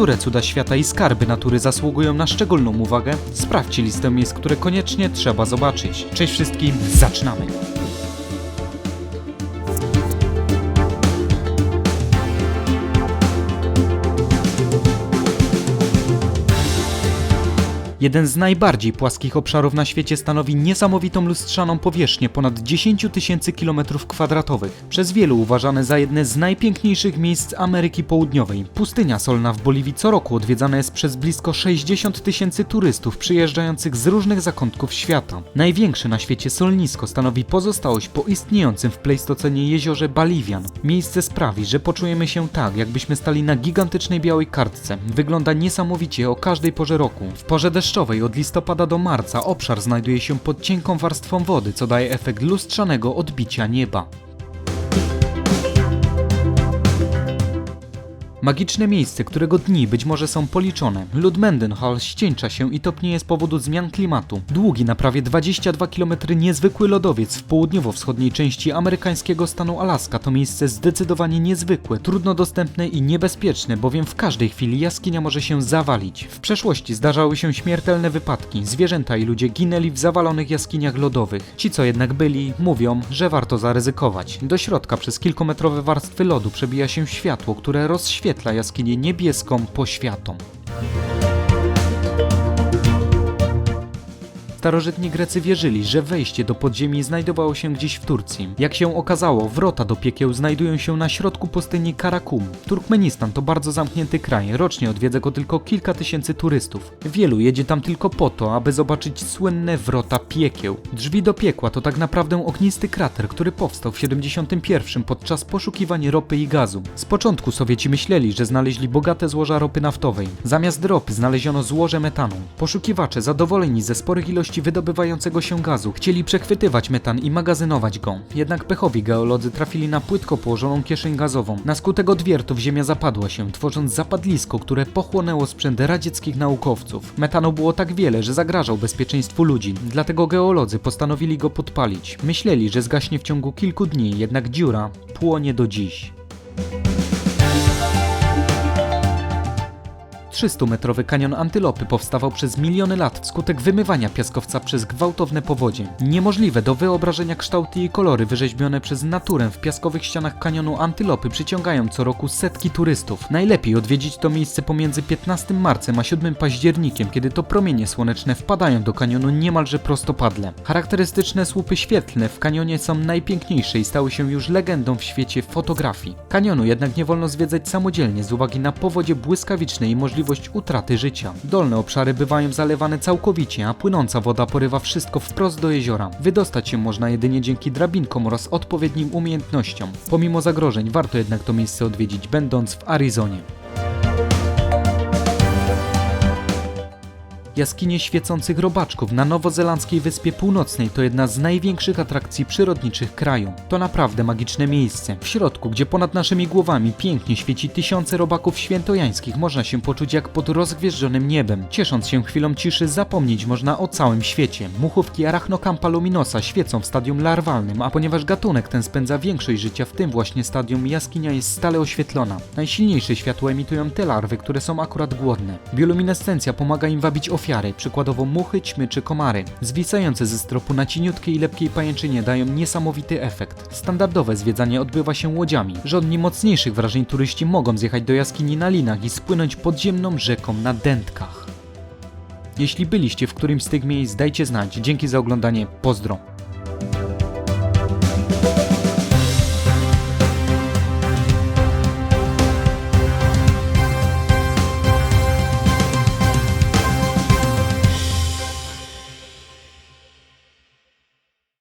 Które cuda świata i skarby natury zasługują na szczególną uwagę? Sprawdźcie listę miejsc, które koniecznie trzeba zobaczyć. Cześć wszystkim, zaczynamy! Jeden z najbardziej płaskich obszarów na świecie stanowi niesamowitą lustrzaną powierzchnię ponad 10 tysięcy kilometrów kwadratowych. Przez wielu uważane za jedne z najpiękniejszych miejsc Ameryki Południowej. Pustynia solna w Boliwii co roku odwiedzana jest przez blisko 60 tysięcy turystów przyjeżdżających z różnych zakątków świata. Największe na świecie solnisko stanowi pozostałość po istniejącym w Pleistocenie jeziorze Balivian. Miejsce sprawi, że poczujemy się tak, jakbyśmy stali na gigantycznej białej kartce. Wygląda niesamowicie o każdej porze roku. W porze deszczowej od listopada do marca obszar znajduje się pod cienką warstwą wody, co daje efekt lustrzanego odbicia nieba. Magiczne miejsce, którego dni być może są policzone. Lud Mendenhall ścieńcza się i topnieje z powodu zmian klimatu. Długi na prawie 22 km niezwykły lodowiec w południowo-wschodniej części amerykańskiego stanu Alaska to miejsce zdecydowanie niezwykłe, trudno dostępne i niebezpieczne, bowiem w każdej chwili jaskinia może się zawalić. W przeszłości zdarzały się śmiertelne wypadki. Zwierzęta i ludzie ginęli w zawalonych jaskiniach lodowych. Ci, co jednak byli, mówią, że warto zaryzykować. Do środka przez kilkumetrowe warstwy lodu przebija się światło, które rozświetla jaskinię niebieską poświatą. Starożytni Grecy wierzyli, że wejście do podziemi znajdowało się gdzieś w Turcji. Jak się okazało, wrota do piekieł znajdują się na środku pustyni Karakum. Turkmenistan to bardzo zamknięty kraj, rocznie odwiedza go tylko kilka tysięcy turystów. Wielu jedzie tam tylko po to, aby zobaczyć słynne wrota piekieł. Drzwi do piekła to tak naprawdę ognisty krater, który powstał w 71 podczas poszukiwań ropy i gazu. Z początku Sowieci myśleli, że znaleźli bogate złoża ropy naftowej. Zamiast ropy znaleziono złoże metanu. Poszukiwacze, zadowoleni ze sporych ilości wydobywającego się gazu, chcieli przechwytywać metan i magazynować go. Jednak pechowi geolodzy trafili na płytko położoną kieszeń gazową. Na skutek odwiertów ziemia zapadła się, tworząc zapadlisko, które pochłonęło sprzęt radzieckich naukowców. Metanu było tak wiele, że zagrażał bezpieczeństwu ludzi, dlatego geolodzy postanowili go podpalić. Myśleli, że zgaśnie w ciągu kilku dni, jednak dziura płonie do dziś. 300-metrowy kanion Antylopy powstawał przez miliony lat wskutek wymywania piaskowca przez gwałtowne powodzie. Niemożliwe do wyobrażenia kształty i kolory wyrzeźbione przez naturę w piaskowych ścianach kanionu Antylopy przyciągają co roku setki turystów. Najlepiej odwiedzić to miejsce pomiędzy 15 marcem a 7 październikiem, kiedy to promienie słoneczne wpadają do kanionu niemalże prostopadle. Charakterystyczne słupy świetlne w kanionie są najpiękniejsze i stały się już legendą w świecie fotografii. Kanionu jednak nie wolno zwiedzać samodzielnie z uwagi na powodzie błyskawiczne i możliwość utraty życia. Dolne obszary bywają zalewane całkowicie, a płynąca woda porywa wszystko wprost do jeziora. Wydostać się można jedynie dzięki drabinkom oraz odpowiednim umiejętnościom. Pomimo zagrożeń warto jednak to miejsce odwiedzić, będąc w Arizonie. Jaskinie świecących robaczków na nowozelandzkiej Wyspie Północnej to jedna z największych atrakcji przyrodniczych kraju. To naprawdę magiczne miejsce. W środku, gdzie ponad naszymi głowami pięknie świeci tysiące robaków świętojańskich, można się poczuć jak pod rozgwieżdżonym niebem. Ciesząc się chwilą ciszy, zapomnieć można o całym świecie. Muchówki Arachnocampa luminosa świecą w stadium larwalnym, a ponieważ gatunek ten spędza większość życia w tym właśnie stadium, jaskinia jest stale oświetlona. Najsilniejsze światło emitują te larwy, które są akurat głodne. Bioluminescencja pomaga im wabić ofiary, przykładowo muchy, ćmy czy komary. Zwisające ze stropu na cieniutkiej, lepkiej pajęczynie dają niesamowity efekt. Standardowe zwiedzanie odbywa się łodziami. Żądni mocniejszych wrażeń turyści mogą zjechać do jaskini na linach i spłynąć podziemną rzeką na dętkach. Jeśli byliście w którymś z tych miejsc, dajcie znać. Dzięki za oglądanie. Pozdro.